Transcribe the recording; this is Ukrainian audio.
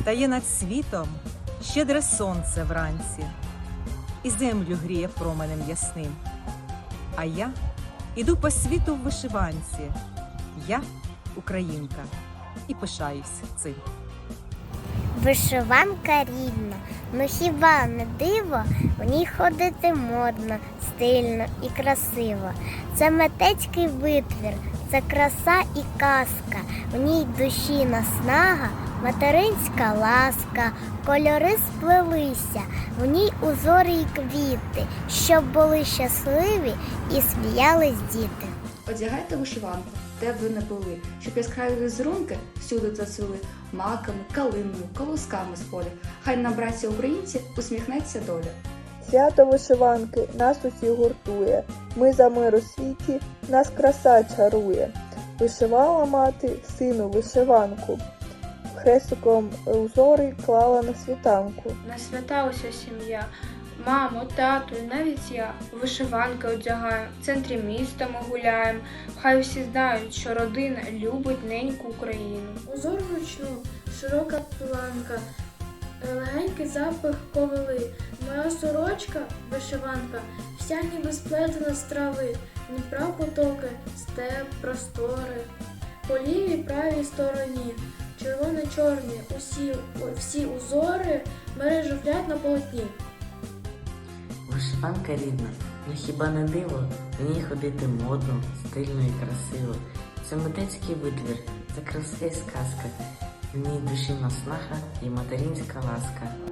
Стає над світом щедре сонце вранці, і землю гріє променем ясним. А я іду по світу в вишиванці. Я українка і пишаюсь цим. Вишиванка рідна, ну хіба не диво? В ній ходити модно, стильно і красиво. Це митецький витвір, це краса і казка. В ній душі наснага, материнська ласка, кольори сплелися, в ній узори й квіти, щоб були щасливі і сміялись діти. Одягайте вишиванку, де б ви не були, щоб яскраві візерунки всюди зацвіли маками, калиною, колосками з поля. Хай нам, братці українці, усміхнеться доля. Свято вишиванки нас усіх гуртує. Ми за мир у світі, нас краса чарує. Вишивала мати сину вишиванку. Хрестиком узори клала на світанку. На свята уся сім'я. Мамо, тату, навіть я вишиванки одягаємо. В центрі міста ми гуляємо. Хай усі знають, що родина любить неньку Україну. Узор вручну, широка планка, легенький запах ковили. Моя сорочка, вишиванка, вся ніби сплетена з трави, Дніпра потоки, степ, простори. По лівій правій стороні, червоно-чорні, усі, всі узори мережевлять на полотні. Вишиванка рідна, ну хіба не диво, в ній ходити модно, стильно і красиво. Це митецький витвір, це краса і сказка. В ній душі наснаха і материнська ласка.